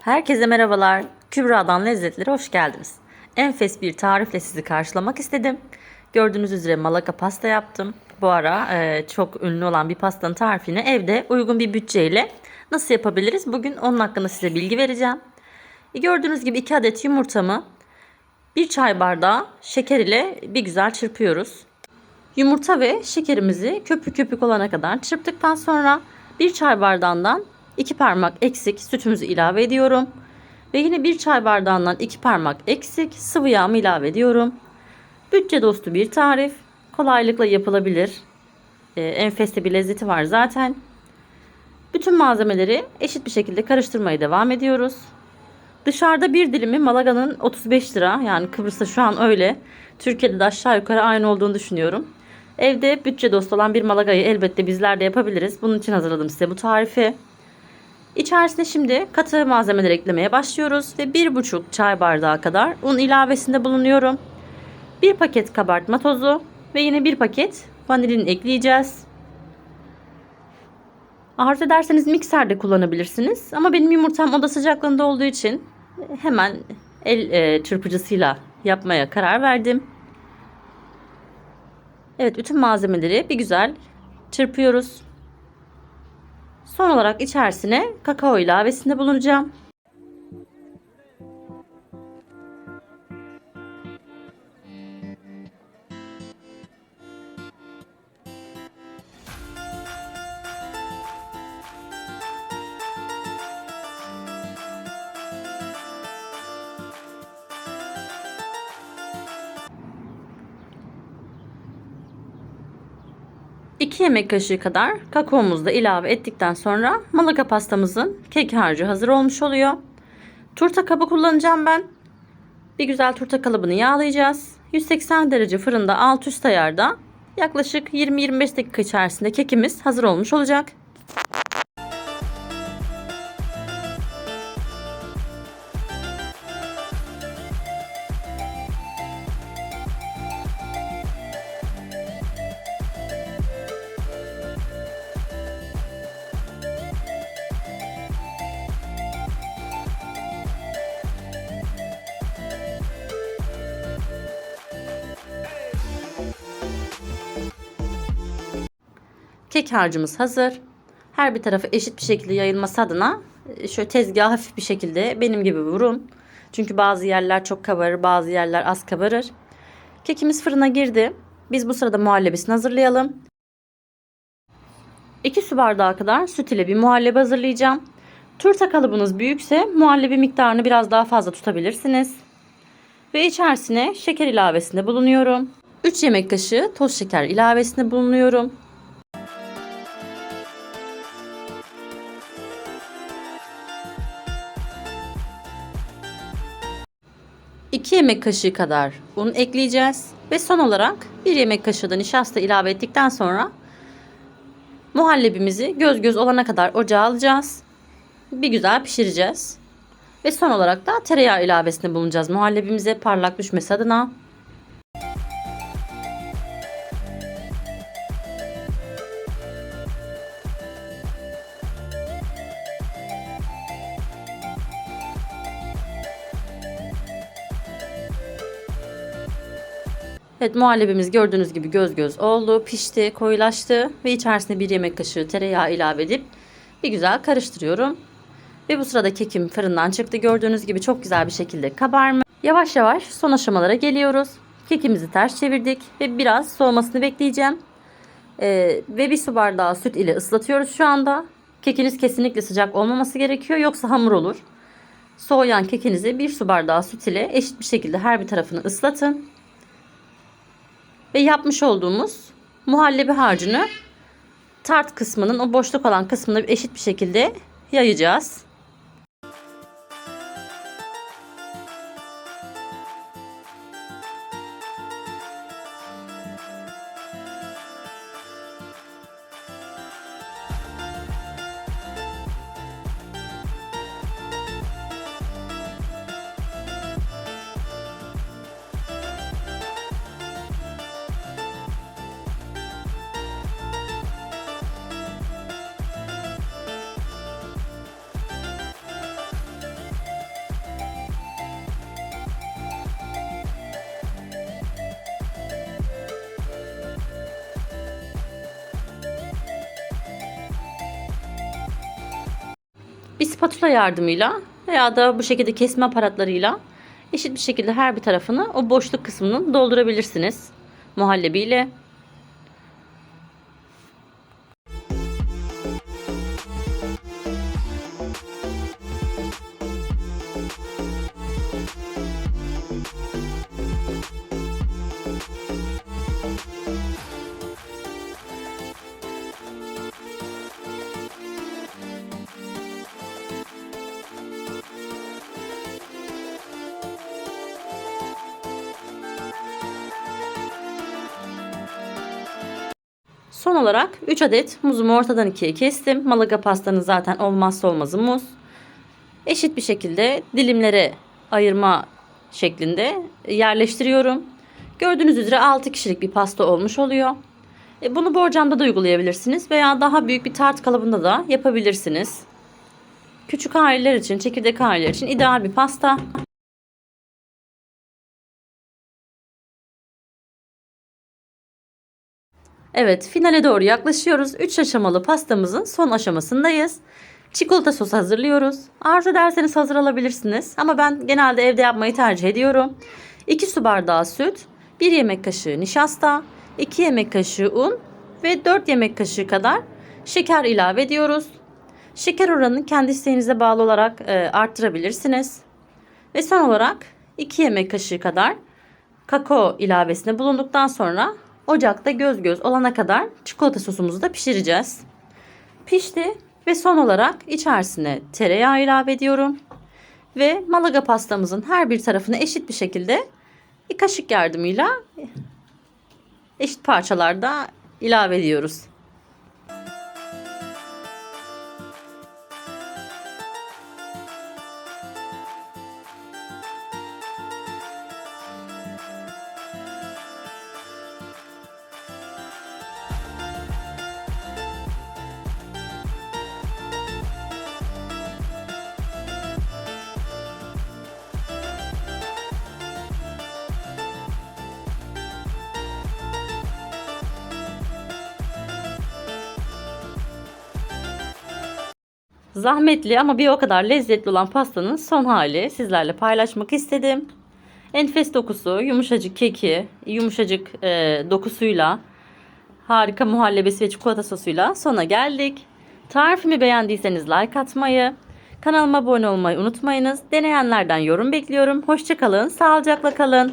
Herkese merhabalar. Kübra'dan lezzetlere hoş geldiniz. Enfes bir tarifle sizi karşılamak istedim. Gördüğünüz üzere malaka pasta yaptım. Bu ara e, çok ünlü olan bir pastanın tarifini evde uygun bir bütçeyle nasıl yapabiliriz? Bugün onun hakkında size bilgi vereceğim. E, gördüğünüz gibi 2 adet yumurtamı bir çay bardağı şeker ile bir güzel çırpıyoruz. Yumurta ve şekerimizi köpük köpük olana kadar çırptıktan sonra bir çay bardağından 2 parmak eksik sütümüzü ilave ediyorum. Ve yine bir çay bardağından 2 parmak eksik sıvı yağımı ilave ediyorum. Bütçe dostu bir tarif. Kolaylıkla yapılabilir. Ee, enfes bir lezzeti var zaten. Bütün malzemeleri eşit bir şekilde karıştırmaya devam ediyoruz. Dışarıda bir dilimi Malaga'nın 35 lira. Yani Kıbrıs'ta şu an öyle. Türkiye'de de aşağı yukarı aynı olduğunu düşünüyorum. Evde bütçe dostu olan bir Malaga'yı elbette bizler de yapabiliriz. Bunun için hazırladım size bu tarifi. İçerisine şimdi katı malzemeler eklemeye başlıyoruz ve 1,5 çay bardağı kadar un ilavesinde bulunuyorum. 1 paket kabartma tozu ve yine 1 paket vanilin ekleyeceğiz. Arzu ederseniz mikserde kullanabilirsiniz ama benim yumurtam oda sıcaklığında olduğu için hemen el e, çırpıcısıyla yapmaya karar verdim. Evet bütün malzemeleri bir güzel çırpıyoruz. Son olarak içerisine kakao ilavesinde bulunacağım. İki yemek kaşığı kadar kakaomuzu da ilave ettikten sonra malaka pastamızın kek harcı hazır olmuş oluyor. Turta kabı kullanacağım ben. Bir güzel turta kalıbını yağlayacağız. 180 derece fırında alt üst ayarda yaklaşık 20-25 dakika içerisinde kekimiz hazır olmuş olacak. Kek harcımız hazır. Her bir tarafı eşit bir şekilde yayılması adına e, şöyle tezgaha hafif bir şekilde benim gibi vurun. Çünkü bazı yerler çok kabarır, bazı yerler az kabarır. Kekimiz fırına girdi. Biz bu sırada muhallebisini hazırlayalım. 2 su bardağı kadar süt ile bir muhallebi hazırlayacağım. Turta kalıbınız büyükse muhallebi miktarını biraz daha fazla tutabilirsiniz. Ve içerisine şeker ilavesinde bulunuyorum. 3 yemek kaşığı toz şeker ilavesinde bulunuyorum. 2 yemek kaşığı kadar un ekleyeceğiz. Ve son olarak 1 yemek kaşığı da nişasta ilave ettikten sonra muhallebimizi göz göz olana kadar ocağa alacağız. Bir güzel pişireceğiz. Ve son olarak da tereyağı ilavesinde bulunacağız muhallebimize parlak düşmesi adına. Evet muhallebimiz gördüğünüz gibi göz göz oldu, pişti, koyulaştı ve içerisine bir yemek kaşığı tereyağı ilave edip bir güzel karıştırıyorum. Ve bu sırada kekim fırından çıktı. Gördüğünüz gibi çok güzel bir şekilde kabarma. Yavaş yavaş son aşamalara geliyoruz. Kekimizi ters çevirdik ve biraz soğumasını bekleyeceğim. Ee, ve bir su bardağı süt ile ıslatıyoruz şu anda. Kekiniz kesinlikle sıcak olmaması gerekiyor yoksa hamur olur. Soğuyan kekinizi bir su bardağı süt ile eşit bir şekilde her bir tarafını ıslatın ve yapmış olduğumuz muhallebi harcını tart kısmının o boşluk olan kısmına eşit bir şekilde yayacağız. Spatula yardımıyla veya da bu şekilde kesme aparatlarıyla eşit bir şekilde her bir tarafını o boşluk kısmını doldurabilirsiniz muhallebiyle. Son olarak 3 adet muzumu ortadan ikiye kestim. Malaga pastanın zaten olmazsa olmazı muz. Eşit bir şekilde dilimlere ayırma şeklinde yerleştiriyorum. Gördüğünüz üzere 6 kişilik bir pasta olmuş oluyor. E, Bunu borcamda da uygulayabilirsiniz veya daha büyük bir tart kalıbında da yapabilirsiniz. Küçük aileler için, çekirdek aileler için ideal bir pasta. Evet, finale doğru yaklaşıyoruz. 3 aşamalı pastamızın son aşamasındayız. Çikolata sos hazırlıyoruz. Arzu ederseniz hazır alabilirsiniz. Ama ben genelde evde yapmayı tercih ediyorum. 2 su bardağı süt, 1 yemek kaşığı nişasta, 2 yemek kaşığı un ve 4 yemek kaşığı kadar şeker ilave ediyoruz. Şeker oranını kendi isteğinize bağlı olarak e, arttırabilirsiniz. Ve son olarak 2 yemek kaşığı kadar kakao ilavesinde bulunduktan sonra ocakta göz göz olana kadar çikolata sosumuzu da pişireceğiz. Pişti ve son olarak içerisine tereyağı ilave ediyorum. Ve malaga pastamızın her bir tarafını eşit bir şekilde bir kaşık yardımıyla eşit parçalarda ilave ediyoruz. Zahmetli ama bir o kadar lezzetli olan pastanın son hali sizlerle paylaşmak istedim. Enfes dokusu, yumuşacık keki, yumuşacık e, dokusuyla, harika muhallebesi ve çikolata sosuyla sona geldik. Tarifimi beğendiyseniz like atmayı, kanalıma abone olmayı unutmayınız. Deneyenlerden yorum bekliyorum. Hoşçakalın, sağlıcakla kalın.